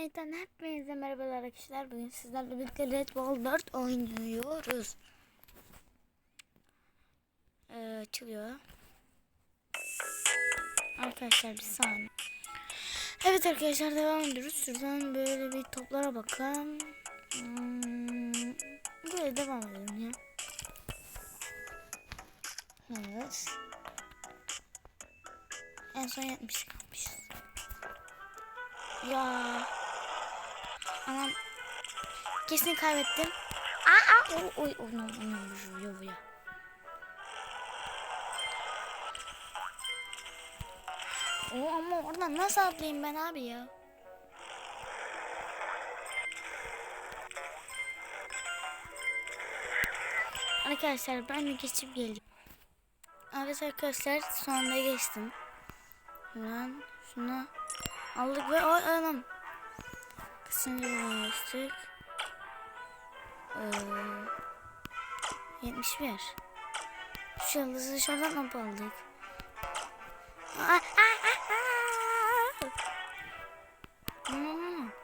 Kayıttan hepinize merhabalar arkadaşlar. Bugün sizlerle birlikte Red Bull 4 oynuyoruz. Ee, açılıyor. Arkadaşlar bir saniye. Evet arkadaşlar devam ediyoruz. Şuradan böyle bir toplara bakalım. Hmm, böyle devam edelim ya. Evet. En son 70 kalmışız. Ya. Anam. Kesin kaybettim. Aa, oy, oy, onu, onu, vuruyor buraya. O ama oradan nasıl atlayayım ben abi ya? Arkadaşlar ben de geçip geldim. Evet arkadaşlar sonunda geçtim. Ben şunu aldık ve o anam. Kaçıncı geçtik? Ee, 71. Şu yıldızı dışarıdan mı aldık? Aa, aa, aa, aa.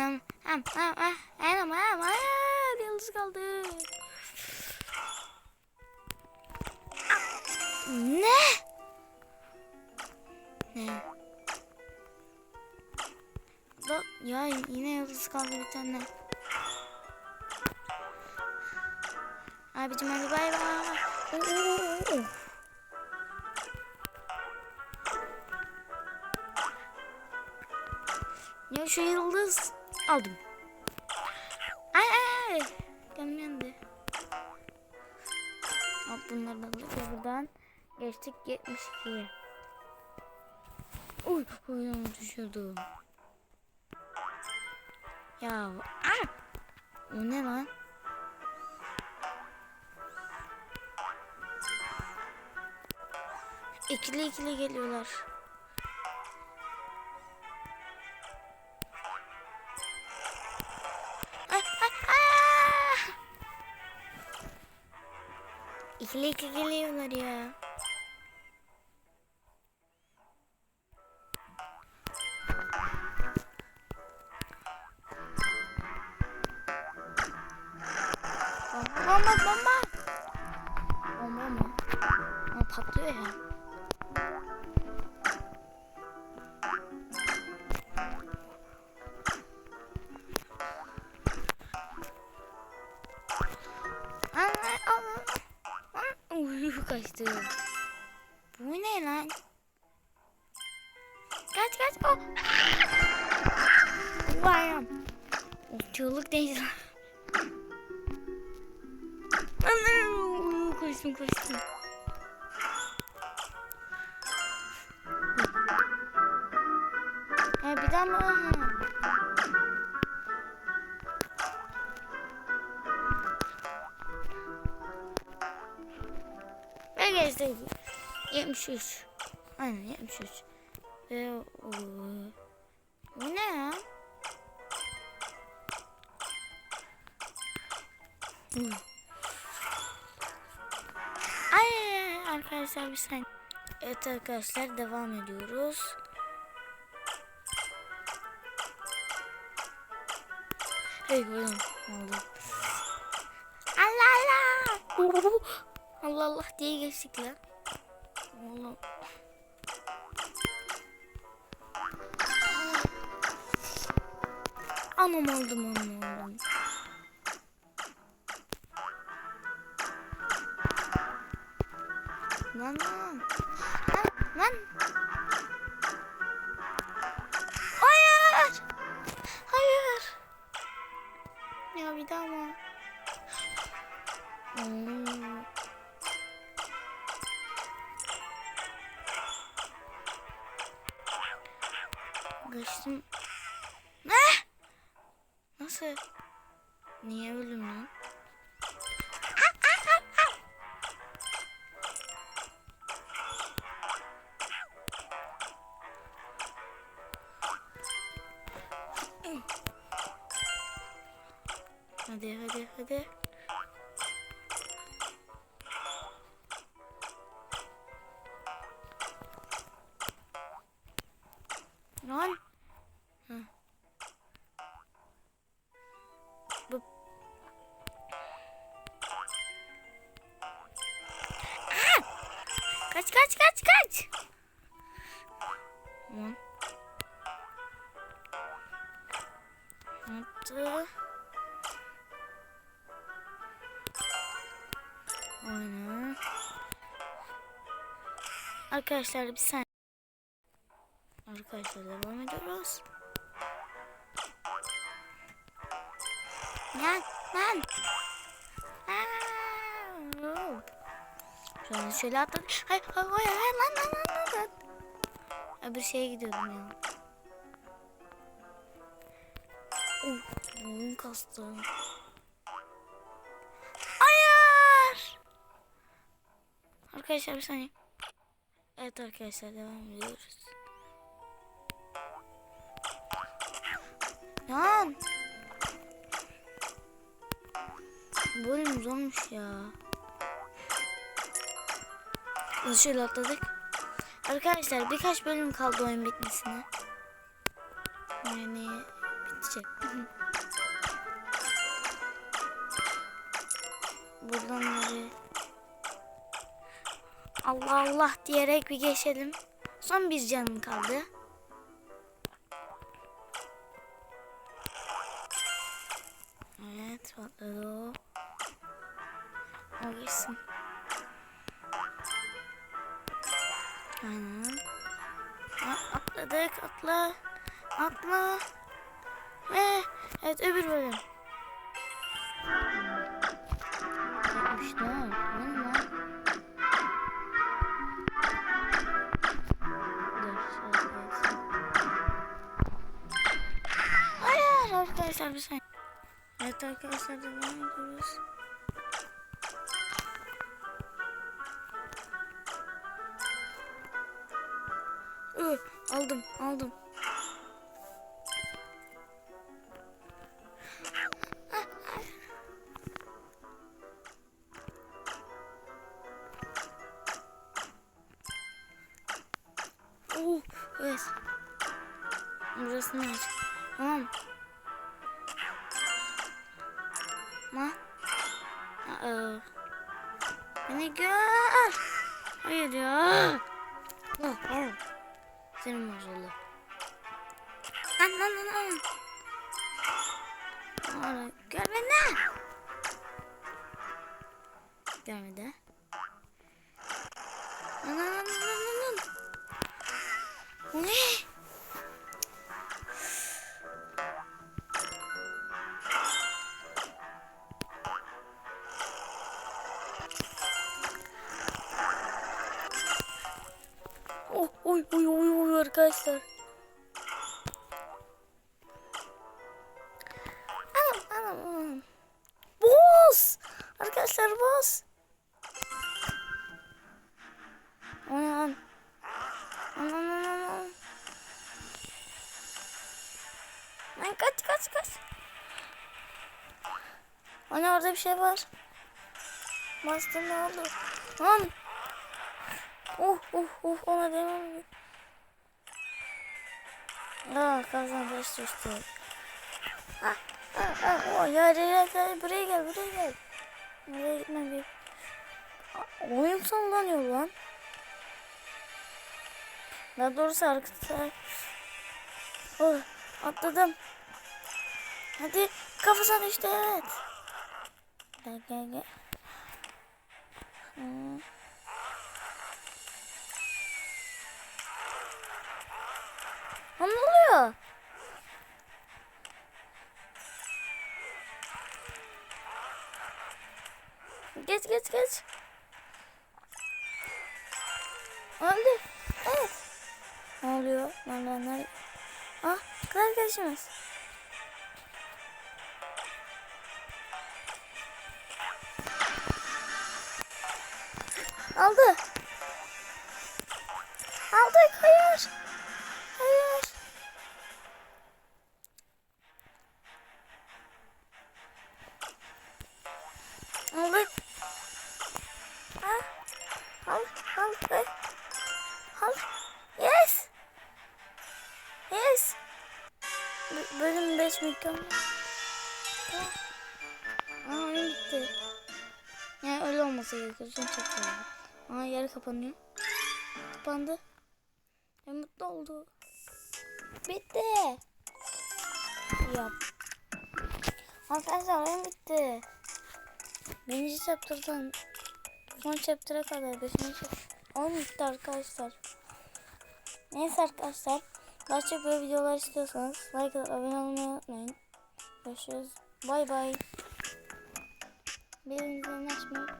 Anam, anam, anam, anam, anam, anam, yalnız kaldı. Ne? Ne? Da, ya yine yıldız kaldı bir tane. Abicim hadi bay bay. Ya şu yıldız aldım. Ay ay ay. Canım yandı. Hop bunları da ve buradan geçtik 72'ye. Uy, uy düşürdüm. Ya ah! O ne lan? İkili ikili geliyorlar. İkili geliyorlar ya. Bomba bomba bomba. Bomba mı? Ama patlıyor ya. Kaçtı. Bu ne lan? Kaç kaç. Oh. Vayam. O çığlık lan? Anam, Koştum koştum. Ha bir daha mı? Geçti. 73. Aynen 73. Ve. Bu ne ya? Ay arkadaşlar bir saniye. Evet arkadaşlar devam ediyoruz. Hey oğlum. Oldu. Allah Allah. Allah Allah diye geçtik lan. Oğlum. Anam oldum anam oldum. Lan lan. Lan lan. Hayır. Hayır. Ya bir daha mı? Oo. Geçtim. Ne? burası. Niye öldüm lan? Hadi hadi hadi. Kaç kaç kaç kaç. Lan. Attı. Oyna. Arkadaşlar bir saniye. Arkadaşlar devam ediyoruz. Lan lan. Aa! Şöyle şöyle atladım. Hayır hayır hayır lan lan lan lan. lan. Öbür şeye gidiyordum ya. Oh, boğum kastı. Hayır. Arkadaşlar bir saniye. Evet arkadaşlar devam ediyoruz. Lan. Bölüm zormuş ya. Biz şöyle atladık. Arkadaşlar birkaç bölüm kaldı oyun bitmesine. Yani bitecek. Buradan nereye? Allah Allah diyerek bir geçelim. Son bir canım kaldı. Evet patladı o. O. Aynen. Ha, atladık atla. Atla. Ve evet öbür bölüm. Yapmışlar. Hayır arkadaşlar bir saniye. Evet arkadaşlar devam ediyoruz. Aldım aldım. Oh, evet. Burasını aç. Tamam. Ma. Aa. Beni gör. Hayır ya. Oh, oh. Senin maşallah. Lan lan lan lan. Aa, görmedi. Görmedi. Lan lan lan lan lan ne? Arkadaşlar. Anam anam anam. Boss. Arkadaşlar boss. Aman. Aman aman aman. Lan kaç kaç kaç. Ana orada bir şey var. Bastım ne oldu? Lan. Uh uh uh ona ediyor. Aa kazan beş düştü. Ah ah ah oh, ya buraya gel buraya Oyun sallanıyor lan. Daha doğrusu arkadaşlar. Oh, atladım. Hadi kafasına düştü evet. Gel gel gel. Hmm. Ha ne oluyor? Geç geç geç. Öldü. Evet. Ne oluyor? Ne oluyor? Ne oluyor? Ah kız arkadaşımız. Aldı. Bölüm 5 mükemmel. Aa oyun bitti. Yani öyle olması gerekiyor. Son çekti. Aa yer kapanıyor. Kapandı. E mutlu oldu. Bitti. Yap. Arkadaşlar oyun bitti. Birinci chapter'dan son chapter'a kadar beşinci chapter. Oyun bitti arkadaşlar. Neyse arkadaşlar. Daha çok böyle videolar istiyorsanız like atıp abone olmayı unutmayın. Görüşürüz. Bay bay. Bildirimlerini açmayı